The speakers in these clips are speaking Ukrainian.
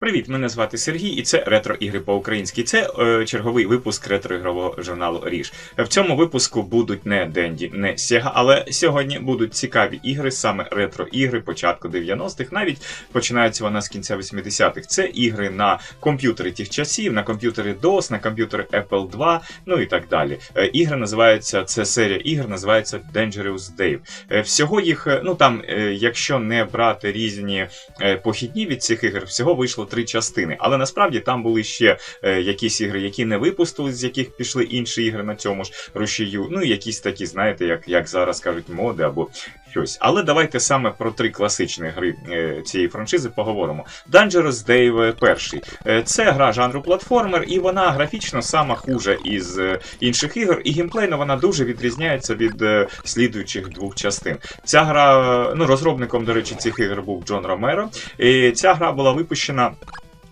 Привіт, мене звати Сергій, і це ретро ігри по-українськи. Це е, черговий випуск ретро-ігрового журналу Ріж. В цьому випуску будуть не Денді, не Сєга, але сьогодні будуть цікаві ігри, саме ретро-ігри початку 90-х, навіть починається вона з кінця 80-х. Це ігри на комп'ютери тих часів, на комп'ютери DOS, на комп'ютери Apple II, ну і так далі. Е, ігри називаються, це серія ігр, називається Dangerous Dave. Е, всього їх, е, ну там, е, якщо не брати різні е, похідні від цих ігор, всього вийшло три частини. Але насправді там були ще е, якісь ігри, які не випустили, з яких пішли інші ігри на цьому ж рушію. Ну і якісь такі, знаєте, як, як зараз кажуть, моди або щось. Але давайте саме про три класичні гри е, цієї франшизи поговоримо. Dangerous Dave перший. Е, Це гра жанру платформер, і вона графічно сама хуже із е, інших ігор, і геймплейно вона дуже відрізняється від слідуючих двох частин. Ця гра, ну розробником, до речі, цих ігор був Джон Ромеро. І ця гра була випущена.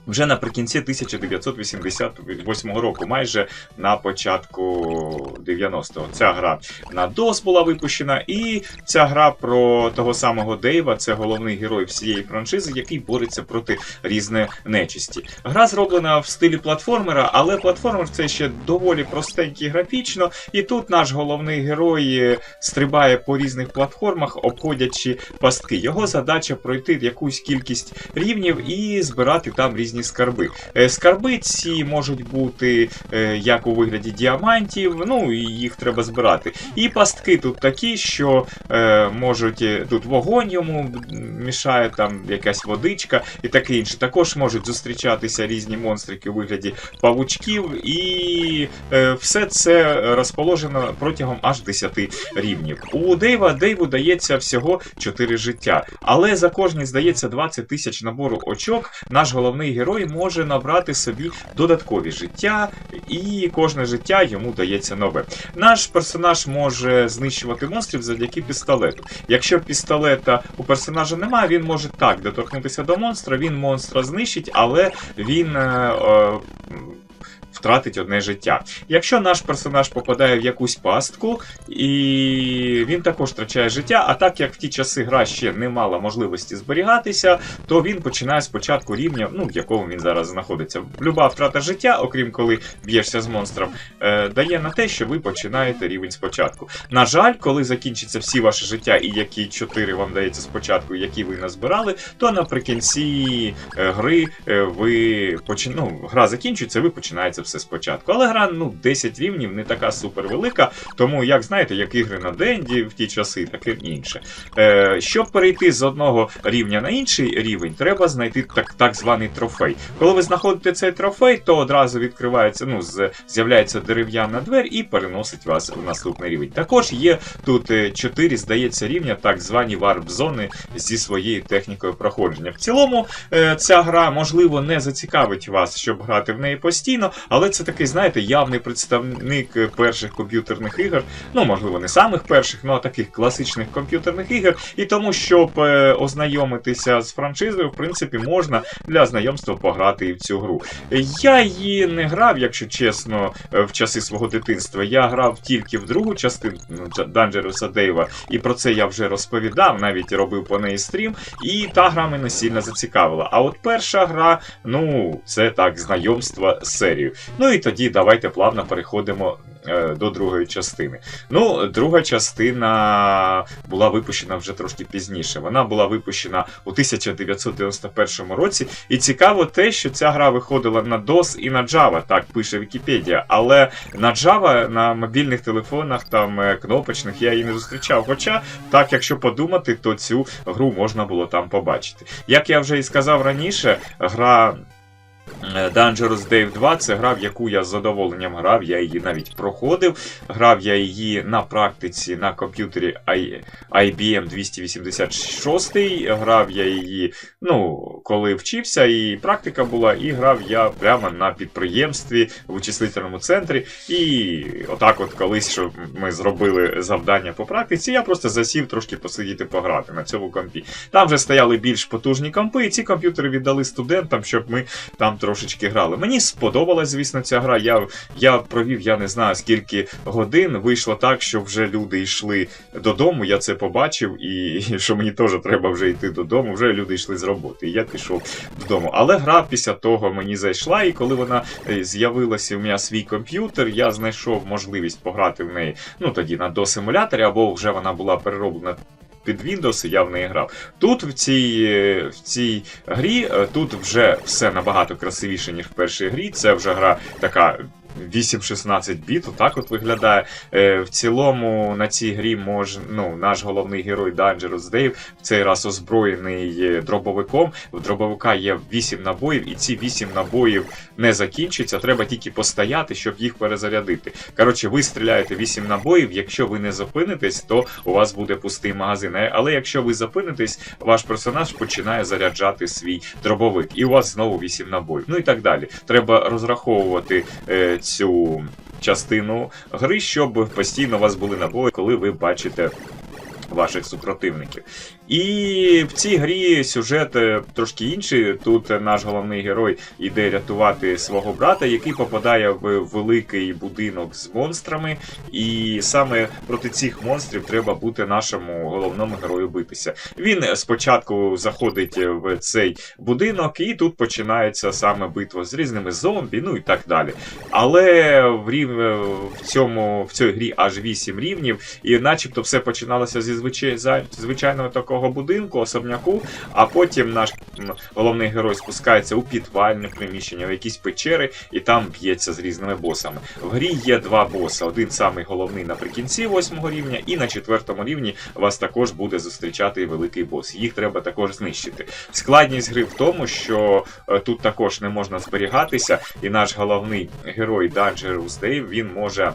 Вже наприкінці 1988 року, майже на початку 90-го. Ця гра на DOS була випущена, і ця гра про того самого Дейва, це головний герой всієї франшизи, який бореться проти різної нечисті. Гра зроблена в стилі платформера, але платформер це ще доволі простенький графічно, і тут наш головний герой е, стрибає по різних платформах, обходячи пастки. Його задача пройти якусь кількість рівнів і збирати там різні скарби. Е, Скарби ці можуть бути е, як у вигляді діамантів, ну і їх треба збирати. І пастки тут такі, що е, можуть тут вогонь йому мішає, там якась водичка і таке інше. Також можуть зустрічатися різні монстрики у вигляді павучків, і все це розположено протягом аж 10 рівнів. У Дейва Дейву дається всього 4 життя, але за кожні здається 20 тисяч набору очок. Наш головний герой може набрати собі додаткові життя, і кожне життя йому дається нове. Наш персонаж може знищувати монстрів завдяки пістолету. Якщо пістолета у персонажа немає, він може так доторкнутися до монстра, він монстра знищить, але він. Е, е, Втратить одне життя. Якщо наш персонаж попадає в якусь пастку, і він також втрачає життя, а так як в ті часи гра ще не мала можливості зберігатися, то він починає спочатку рівня, ну в якому він зараз знаходиться. Люба втрата життя, окрім коли б'єшся з монстром, е, дає на те, що ви починаєте рівень спочатку. На жаль, коли закінчиться всі ваші життя, і які 4 вам дається спочатку, які ви назбирали, то наприкінці е, гри е, ви почи... ну, гра закінчується, ви починаєте все спочатку. Але гра ну 10 рівнів не така супер велика, тому як знаєте, як ігри на Денді в ті часи, таке інше. Е, щоб перейти з одного рівня на інший рівень, треба знайти так, так званий трофей. Коли ви знаходите цей трофей, то одразу відкривається, ну, з'являється дерев'яна двері і переносить вас в наступний рівень. Також є тут 4, здається, рівня, так звані варп-зони зі своєю технікою проходження. В цілому, е, ця гра, можливо, не зацікавить вас, щоб грати в неї постійно, але це такий, знаєте, явний представник е, перших комп'ютерних ігор. Ну, можливо, не самих перших, ну а таких класичних комп'ютерних ігор. І тому, щоб е, ознайомитися з франшизою, в принципі, можна для знайомства пограти і в цю гру. Я її не грав, якщо чесно, е, в часи свого дитинства. Я грав тільки в другу частину Dangerous Dave, і про це я вже розповідав, навіть робив по неї стрім. І та гра мене сильно зацікавила. А от перша гра, ну, це так, знайомство з серією. Ну і тоді давайте плавно переходимо е, до другої частини. Ну, друга частина була випущена вже трошки пізніше. Вона була випущена у 1991 році. І цікаво те, що ця гра виходила на DOS і на Java, так пише Вікіпедія. Але на Java на мобільних телефонах там е, кнопочних я її не зустрічав. Хоча, так, якщо подумати, то цю гру можна було там побачити. Як я вже і сказав раніше, гра. Е, Dangerous Dave 2 це гра, в яку я з задоволенням грав, я її навіть проходив. Грав я її на практиці на комп'ютері IBM 286. Грав я її, ну, коли вчився, і практика була, і грав я прямо на підприємстві в вичислительному центрі. І отак, от колись, що ми зробили завдання по практиці, я просто засів трошки посидіти пограти на цьому компі. Там вже стояли більш потужні компи, і ці комп'ютери віддали студентам, щоб ми там трошки трошечки грали. Мені сподобалась, звісно, ця гра. Я, я провів, я не знаю скільки годин. Вийшло так, що вже люди йшли додому. Я це побачив, і що мені теж треба вже йти додому. Вже люди йшли з роботи. І я пішов додому. Але гра після того мені зайшла, і коли вона е, з'явилася у мене свій комп'ютер, я знайшов можливість пограти в неї. Ну тоді на до-симуляторі, або вже вона була перероблена. Під Windows і я в неї грав. Тут в цій е, в цій грі е, тут вже все набагато красивіше, ніж в першій грі. Це вже гра така 8-16 біт, так от виглядає. Е, В цілому на цій грі може ну, наш головний герой Dangerous Dave в цей раз озброєний е, дробовиком. В дробовика є 8 набоїв, і ці 8 набоїв не закінчаться. Треба тільки постояти, щоб їх перезарядити. Коротше, ви стріляєте 8 набоїв. Якщо ви не зупинитесь, то у вас буде пустий магазин. Е, Але якщо ви зупинитесь, ваш персонаж починає заряджати свій дробовик, і у вас знову 8 набоїв. Ну і так далі. Треба розраховувати е, цю частину гри, щоб постійно у вас були набої, коли ви бачите. Ваших супротивників. І в цій грі сюжет е, трошки інший. Тут наш головний герой іде рятувати свого брата, який попадає в великий будинок з монстрами. І саме проти цих монстрів треба бути нашому головному герою битися. Він спочатку заходить в цей будинок, і тут починається саме битва з різними зомбі, ну і так далі. Але в рів... в цьому в цій грі аж 8 рівнів, і начебто все починалося зі звичай... звичайного такого будинку, особняку, а потім наш головний герой спускається у підвальне приміщення, в якісь печери, і там б'ється з різними босами. В грі є два боси. Один самий головний наприкінці восьмого рівня, і на четвертому рівні вас також буде зустрічати великий бос. Їх треба також знищити. Складність гри в тому, що е, тут також не можна зберігатися, і наш головний герой Dangerous Dave, він може.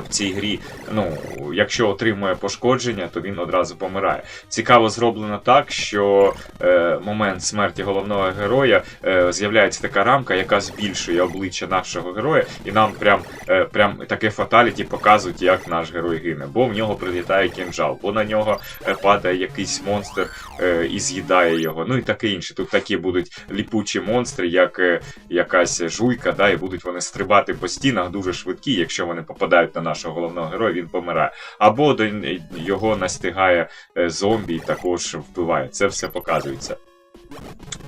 В цій грі, ну, якщо отримує пошкодження, то він одразу помирає. Цікаво зроблено так, що е, момент смерті головного героя е, з'являється така рамка, яка збільшує обличчя нашого героя, і нам прям, е, прям таке фаталіті показують, як наш герой гине. Бо в нього прилітає кінжал, бо на нього е, падає якийсь монстр е, і з'їдає його. Ну і таке інше. Тут такі будуть ліпучі монстри, як е, якась жуйка, да, і будуть вони стрибати по стінах дуже швидкі. Якщо вони попадають на нашого головного героя, він помирає. Або до його настигає е, зомбі і також вбиває. Це все показується.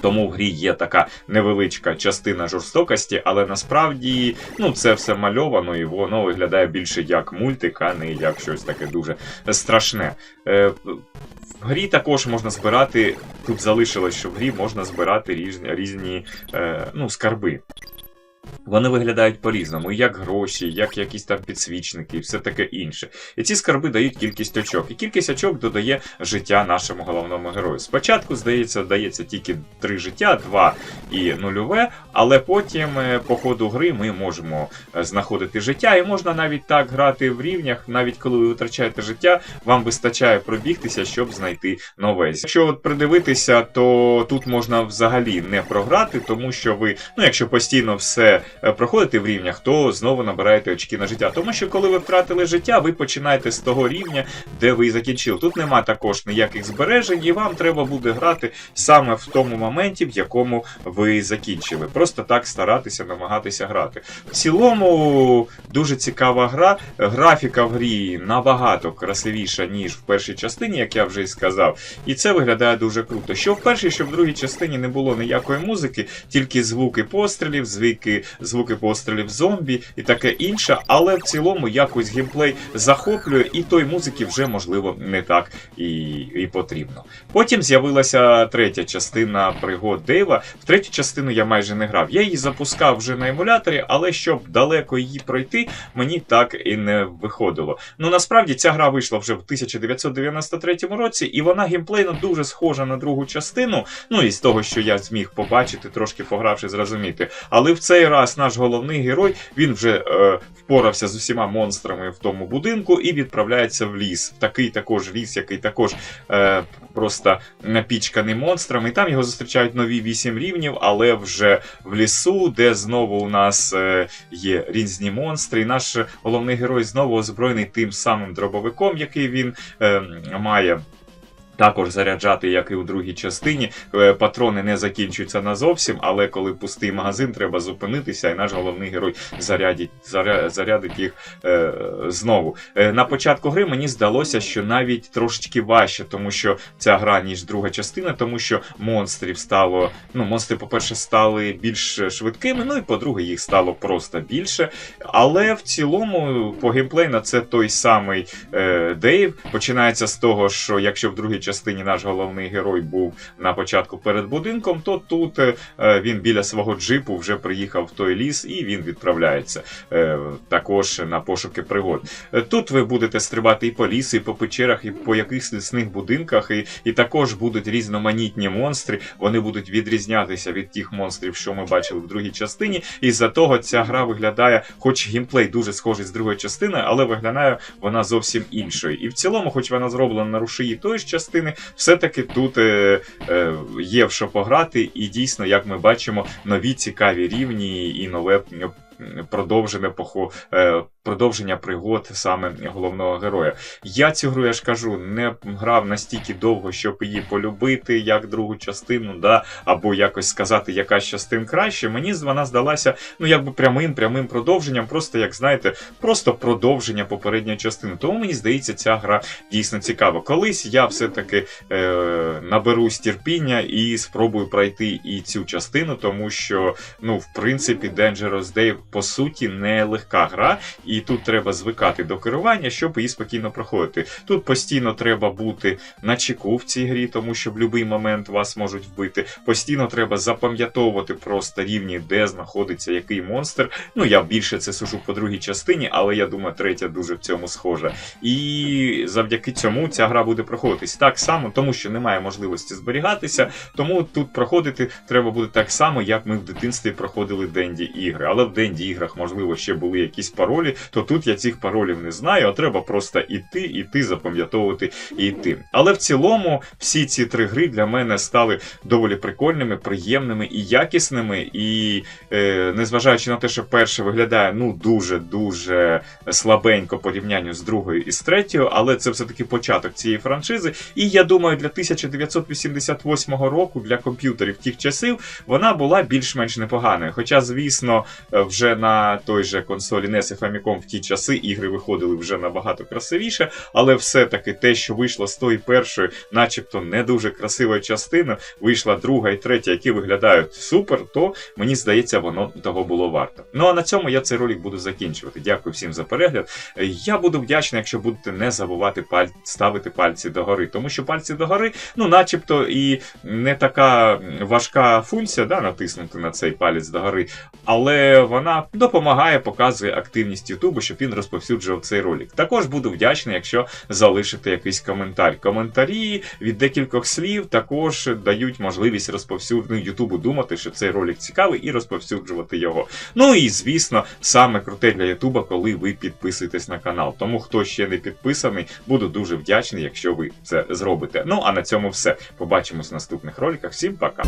Тому в грі є така невеличка частина жорстокості, але насправді ну, це все мальовано і воно виглядає більше як мультик, а не як щось таке дуже страшне. Е, в грі також можна збирати. Тут залишилось, що в грі можна збирати різні, різні е, ну, скарби. Вони виглядають по-різному, як гроші, як якісь там підсвічники і все таке інше. І ці скарби дають кількість очок. І кількість очок додає життя нашому головному герою. Спочатку, здається, дається тільки три життя, два і нульове, але потім, е, по ходу гри, ми можемо е, знаходити життя, і можна навіть так грати в рівнях, навіть коли ви витрачаєте життя, вам вистачає пробігтися, щоб знайти нове. Якщо от придивитися, то тут можна взагалі не програти, тому що ви, ну якщо постійно все е, проходите в рівнях, то знову набираєте очки на життя. Тому що коли ви втратили життя, ви починаєте з того рівня, де ви і закінчили. Тут нема також ніяких збережень, і вам треба буде грати саме в тому моменті, в якому ви закінчили. Просто так старатися, намагатися грати. В цілому дуже цікава гра. Графіка в грі набагато красивіша, ніж в першій частині, як я вже і сказав. І це виглядає дуже круто. Що в першій, що в другій частині не було ніякої музики, тільки звуки пострілів, звуки, звуки пострілів зомбі і таке інше. Але в цілому якось геймплей захоплює, і той музики вже можливо не так і, і потрібно. Потім з'явилася третя частина пригод Дейва. В третю частину я майже не грав. Я її запускав вже на емуляторі, але щоб далеко її пройти, мені так і не виходило. Ну насправді ця гра вийшла вже в 1993 році, і вона геймплейно дуже схожа на другу частину. Ну і з того, що я зміг побачити, трошки погравши, зрозуміти. Але в цей раз наш головний герой він вже е, впорався з усіма монстрами в тому будинку і відправляється в ліс. В такий також ліс, який також е, просто напічканий монстрами. І там його зустрічають нові вісім рівнів, але вже в лісу, де знову у нас е, є різні монстри. І наш головний герой знову озброєний тим самим дробовиком, який він е, має. Також заряджати, як і у другій частині. Е, Патрони не закінчуються назовсім, але коли пустий магазин, треба зупинитися, і наш головний герой зарядить, заря, зарядить їх е, знову. Е, на початку гри мені здалося, що навіть трошечки важче, тому що ця гра, ніж друга частина, тому що монстрів стало. Ну, монстри, по-перше, стали більш швидкими, ну і по-друге, їх стало просто більше. Але в цілому, по геймплейну, це той самий е, Дейв. Починається з того, що якщо в другій частині наш головний герой був на початку перед будинком, то тут е, він біля свого джипу вже приїхав в той ліс і він відправляється е, також на пошуки пригод. Е, Тут ви будете стрибати і по лісу, і по печерах, і по якихось лісних будинках, і, і також будуть різноманітні монстри. Вони будуть відрізнятися від тих монстрів, що ми бачили в другій частині. І за того ця гра виглядає, хоч геймплей дуже схожий з другої частини, але виглядає вона зовсім іншою. І в цілому, хоч вона зроблена на рушії тої ж частини, все-таки тут е, е, є в що пограти, і дійсно, як ми бачимо, нові цікаві рівні і нове. М, Продовжене похо, е, продовження пригод саме головного героя. Я цю гру, я ж кажу, не грав настільки довго, щоб її полюбити, як другу частину, да, або якось сказати, яка частин краще. Мені вона здалася ну якби прямим прямим продовженням, просто як знаєте, просто продовження попередньої частини. Тому мені здається, ця гра дійсно цікава. Колись я все-таки е, наберусь терпіння і спробую пройти і цю частину, тому що, ну, в принципі, Dangerous Day по суті не легка гра, і тут треба звикати до керування, щоб її спокійно проходити. Тут постійно треба бути на чеку в цій грі, тому що в будь-який момент вас можуть вбити. Постійно треба запам'ятовувати просто рівні, де знаходиться який монстр. Ну я більше це сужу по другій частині, але я думаю, третя дуже в цьому схожа. І завдяки цьому ця гра буде проходитись так само, тому що немає можливості зберігатися. Тому тут проходити треба буде так само, як ми в дитинстві проходили Денді ігри. Але в Денді іграх, можливо, ще були якісь паролі, то тут я цих паролів не знаю, а треба просто іти, іти, запам'ятовувати і йти. Але в цілому всі ці три гри для мене стали доволі прикольними, приємними і якісними. І е, незважаючи на те, що перше виглядає ну дуже дуже слабенько порівнянню з другою і з третьою, але це все-таки початок цієї франшизи. І я думаю, для 1988 року для комп'ютерів тих часів вона була більш-менш непоганою. Хоча, звісно, е, вже на той же консолі NES і Famicom в ті часи ігри виходили вже набагато красивіше, але все-таки те, що вийшло з тої першої, начебто не дуже красивої частини, вийшла друга і третя, які виглядають супер, то мені здається, воно того було варто. Ну а на цьому я цей ролик буду закінчувати. Дякую всім за перегляд. Я буду вдячний, якщо будете не забувати паль... ставити пальці догори, тому що пальці догори, ну, начебто, і не така важка функція, да, натиснути на цей палець догори, але допомагає, показує активність Ютубу, щоб він розповсюджував цей ролик. Також буду вдячний, якщо залишите якийсь коментар. Коментарі від декількох слів також дають можливість розповсюдження Ютубу думати, що цей ролик цікавий, і розповсюджувати його. Ну і звісно, саме круте для Ютуба, коли ви підписуєтесь на канал. Тому хто ще не підписаний, буду дуже вдячний, якщо ви це зробите. Ну а на цьому все. Побачимось в наступних роликах. Всім пока.